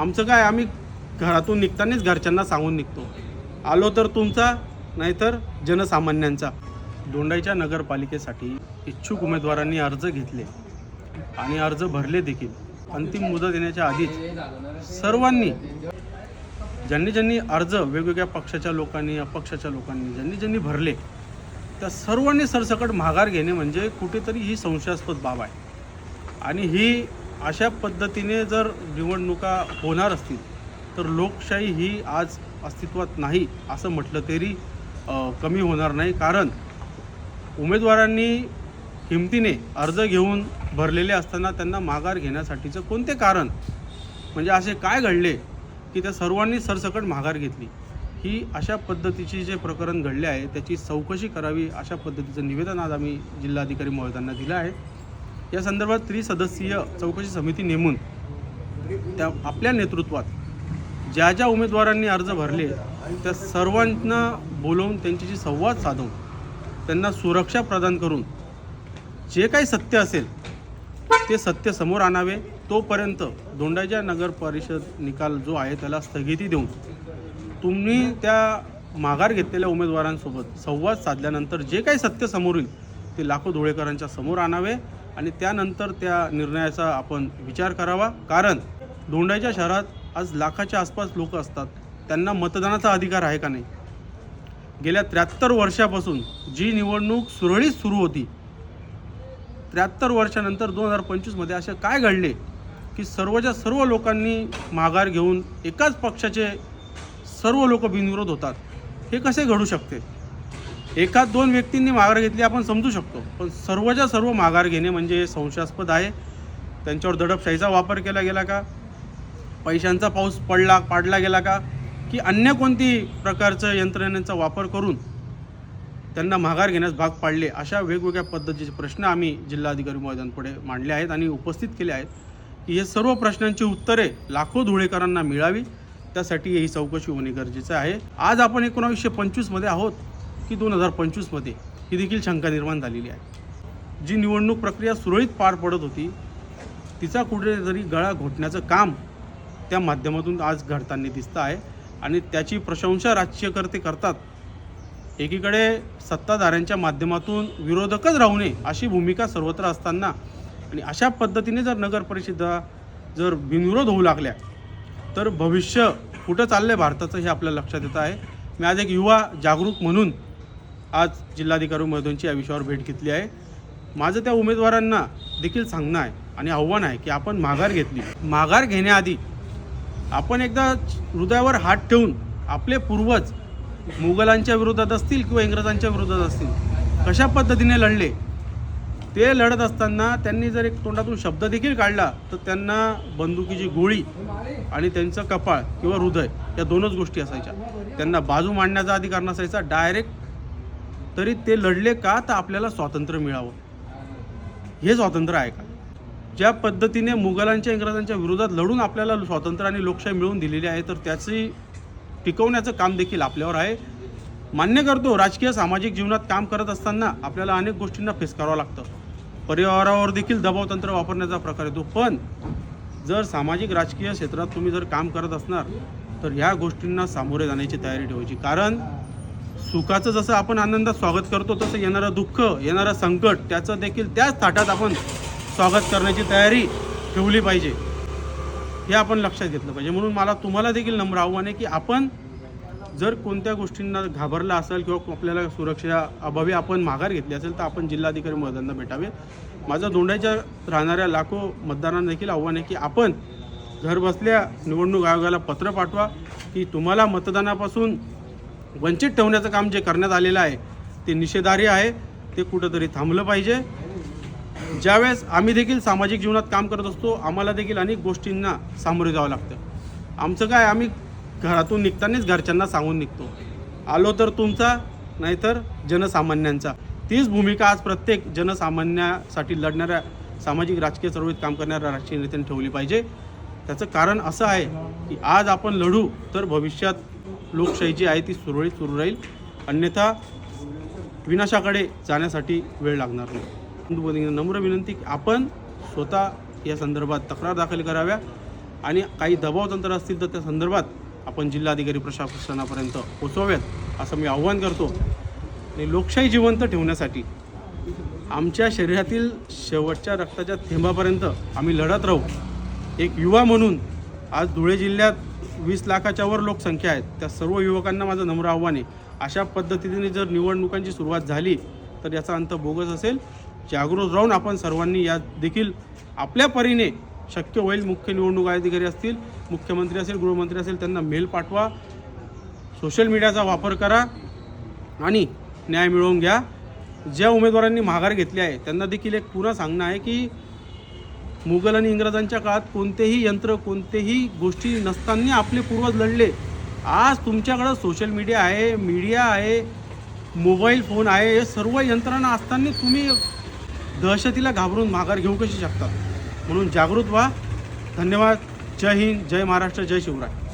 आमचं काय आम्ही घरातून निघतानाच घरच्यांना सांगून निघतो. आलो तर तुमचा नाहीतर जनसामान्यांचा. दोंडाईच्या नगरपालिकेसाठी इच्छुक उमेदवारांनी अर्ज घेतले आणि अर्ज भरले देखील. अंतिम मुदत येण्याच्या आधीच सर्वांनी ज्यांनी ज्यांनी अर्ज वेगवेगळ्या पक्षाच्या लोकांनी अपक्षाच्या लोकांनी ज्यांनी ज्यांनी भरले त्या सर्वांनी सरसकट माघार घेणे म्हणजे कुठेतरी ही संशयास्पद बाब आहे. आणि ही अशा पद्धतीने जर निवडणुका होणार असतील तर लोकशाही ही आज अस्तित्वात नाही असं म्हटलं तरी कमी होणार नाही. कारण उमेदवारांनी हिमतीने अर्ज घेऊन भरलेले असताना त्यांना माघार घेण्यासाठीचं कोणते कारण? म्हणजे असे काय घडले की त्या सर्वांनी सरसकट माघार घेतली? ही अशा पद्धतीची जे प्रकरण घडले आहे त्याची चौकशी करावी अशा पद्धतीचं निवेदन आज आम्ही जिल्हाधिकारी महोदयांना दिलं आहे. या संदर्भात त्रिसदस्यीय चौकशी समिती नेमून त्या आपल्या नेतृत्वात ज्या ज्या उमेदवारांनी अर्ज भरले त्या सर्वांना बोलवून त्यांच्याशी संवाद साधून त्यांना सुरक्षा प्रदान करून जे काही सत्य असेल ते सत्य समोर आणावे तोपर्यंत दोंडाच्या नगर परिषद निकाल जो आहे त्याला स्थगिती देऊन तुम्ही त्या माघार घेतलेल्या उमेदवारांसोबत संवाद साधल्यानंतर जे काही सत्य समोर येईल ते लाखो धुळेकरांच्या समोर आणावे आणि त्यानंतर त्या निर्णयाचा आपण विचार करावा. कारण दोंडाच्या शहरात आज लाखाच्या आसपास लोक असतात. त्यांना मतदानाचा अधिकार आहे का नाही? गेल्या त्र्याहत्तर वर्षापासून जी निवडणूक सुरळीत सुरू होती त्र्याहत्तर वर्षानंतर दोन हजार पंचवीसमध्ये असे काय घडले की सर्वच्या सर्व लोकांनी माघार घेऊन एकाच पक्षाचे सर्व लोक बिनविरोध होतात? हे कसे घडू शकते? एकाच दोन व्यक्तींनी माघार घेतली आपण समजू शकतो. पण सर्वच्या सर्व माघार घेणे म्हणजे संशयास्पद आहे. त्यांच्यावर दडपशाहीचा वापर केला गेला का? पैशांचा पाऊस पडला पाडला गेला का? की अन्य कोणती प्रकारचं यंत्रणेचा वापर करून त्यांना माघार घेण्यास भाग पाडले अशा वेगवेगळ्या पद्धतीचे प्रश्न आम्ही जिल्हाधिकारी महोदयांपुढे मांडले आहेत आणि उपस्थित केले आहेत की हे सर्व प्रश्नांची उत्तरे लाखो धुळेकरांना मिळावी. त्यासाठी ही चौकशी होणे गरजेचं आहे. आज आपण एकोणावीसशे पंचवीसमध्ये आहोत. की दोन हजार पंचवीसमध्ये ही देखील शंका निर्माण झालेली आहे. जी निवडणूक प्रक्रिया सुरळीत पार पडत होती तिचा कुठेतरी गळा घोटण्याचं काम त्या माध्यमातून आज घडताना दिसतं आहे आणि त्याची प्रशंसा राजकीयकर्ते करतात. एकीकडे सत्ताधाऱ्यांच्या माध्यमातून विरोधकच राहू नये अशी भूमिका सर्वत्र असताना आणि अशा पद्धतीने जर नगर परिषदा जर बिनविरोध होऊ लागल्या तर भविष्य कुठं चाललं आहे भारताचं हे आपल्या लक्षात येतं आहे. मी आज एक युवा जागरूक म्हणून आज जिल्हाधिकारी महोदयांची या विषयावर भेट घेतली आहे. माझं त्या उमेदवारांना देखील सांगणं आहे आणि आव्हान आहे की आपण माघार घेतली. माघार घेण्याआधी आपण एकदा हृदयावर हात ठेवून आपले पूर्वज मुघलांच्या विरोधात असतील किंवा इंग्रजांच्या विरोधात असतील कशा पद्धतीने लढले ते लढत असताना त्यांनी जर एक तोंडातून शब्द देखील काढला तर त्यांना बंदुकीची गोळी आणि त्यांचं कपाळ किंवा हृदय या दोनच गोष्टी असायच्या. त्यांना बाजू मांडण्याचा अधिकार नसायचा डायरेक्ट तरी ते लढले का तर आपल्याला स्वातंत्र्य मिळावं? हे स्वातंत्र्य आहे का? ज्या पद्धतीने मुघलांच्या इंग्रजांच्या विरोधात लढून आपल्याला स्वातंत्र्य आणि लोकशाही मिळवून दिलेली आहे तर त्याची टिकवण्याचं काम देखील आपल्यावर आहे. मान्य करतो राजकीय सामाजिक जीवनात काम करत असताना आपल्याला अनेक गोष्टींना फेस करावं लागतं. परिवारावर देखील दबावतंत्र वापरण्याचा प्रकार येतो. पण जर सामाजिक राजकीय क्षेत्रात तुम्ही जर काम करत असणार तर ह्या गोष्टींना सामोरे जाण्याची तयारी ठेवायची. कारण सुखाचं जसं आपण आनंदात स्वागत करतो तसं येणारं दुःख येणारं संकट त्याचं देखील त्याच थाटात आपण स्वागत करण्याची तयारी ठेवली पाहिजे. हे आपण लक्षात घेतलं पाहिजे. म्हणून मला तुम्हाला देखील नम्र आव्हान आहे की आपण जर कोणत्या गोष्टींना घाबरला असेल किंवा आपल्याला सुरक्षा अभावी आपण माघार घेतली असेल तर आपण जिल्हाधिकारी महोदयांना भेटावे. माझं दोंडाच्या राहणाऱ्या लाखो मतदारांना देखील आव्हान आहे की आपण घरबसल्या निवडणूक आयोगाला पत्र पाठवा की तुम्हाला मतदानापासून वंचित ठेवण्याचं काम जे करण्यात आलेलं आहे ते निषेधार्ह आहे. ते कुठंतरी थांबलं पाहिजे. ज्यावेळेस आम्ही देखील सामाजिक जीवनात काम करत असतो आम्हाला देखील अनेक गोष्टींना सामोरे जावं लागतं. आमचं काय आम्ही घरातून निघतानाच घरच्यांना सांगून निघतो. आलो तर तुमचा नाहीतर जनसामान्यांचा. तीच भूमिका आज प्रत्येक जनसामान्यासाठी लढणाऱ्या सामाजिक राजकीय चळवळीत काम करणाऱ्या राजकीय नेत्यांनी ठेवली पाहिजे. त्याचं कारण असं आहे की आज आपण लढू तर भविष्यात लोकशाही जी आहे ती सुरळीत सुरू राहील. अन्यथा विनाशाकडे जाण्यासाठी वेळ लागणार नाही. नम्र विनंती की आपण स्वतः या संदर्भात तक्रार दाखल कराव्या आणि काही दबाव तंत्र असतील तर त्या संदर्भात आपण जिल्हाधिकारी प्रशासनापर्यंत पोचवाव्यात असं मी आव्हान करतो. आणि लोकशाही जिवंत ठेवण्यासाठी आमच्या शरीरातील शेवटच्या रक्ताच्या थेंबापर्यंत आम्ही लढत राहू. एक युवा म्हणून आज धुळे जिल्ह्यात वीस लाखाच्या वर लोकसंख्या आहेत. त्या सर्व युवकांना माझं नम्र आव्हान आहे. अशा पद्धतीने जर निवडणुकांची सुरुवात झाली तर याचा अंत बोगस असेल. जागृत राहून आपण सर्वांनी यात देखील आपल्या परीने शक्य होईल मुख्य निवडणूक अधिकारी असतील मुख्यमंत्री असेल गृहमंत्री असेल त्यांना मेल पाठवा. सोशल मीडियाचा वापर करा आणि न्याय मिळवून घ्या. ज्या उमेदवारांनी माघार घेतली आहे त्यांना देखील एक पुन्हा सांगणं आहे की मुघल आणि इंग्रजांच्या काळात कोणतेही यंत्र कोणतेही गोष्टी नसताना आपले पूर्वज लढले. आज तुमच्याकडं सोशल मीडिया आहे मीडिया आहे मोबाईल फोन आहे हे सर्व यंत्रणा असताना तुम्ही दहशतीला घाबरून माघार घेऊ कशी शकता? म्हणून जागृत व्हा. धन्यवाद. जय हिंद. जय महाराष्ट्र. जय शिवराय.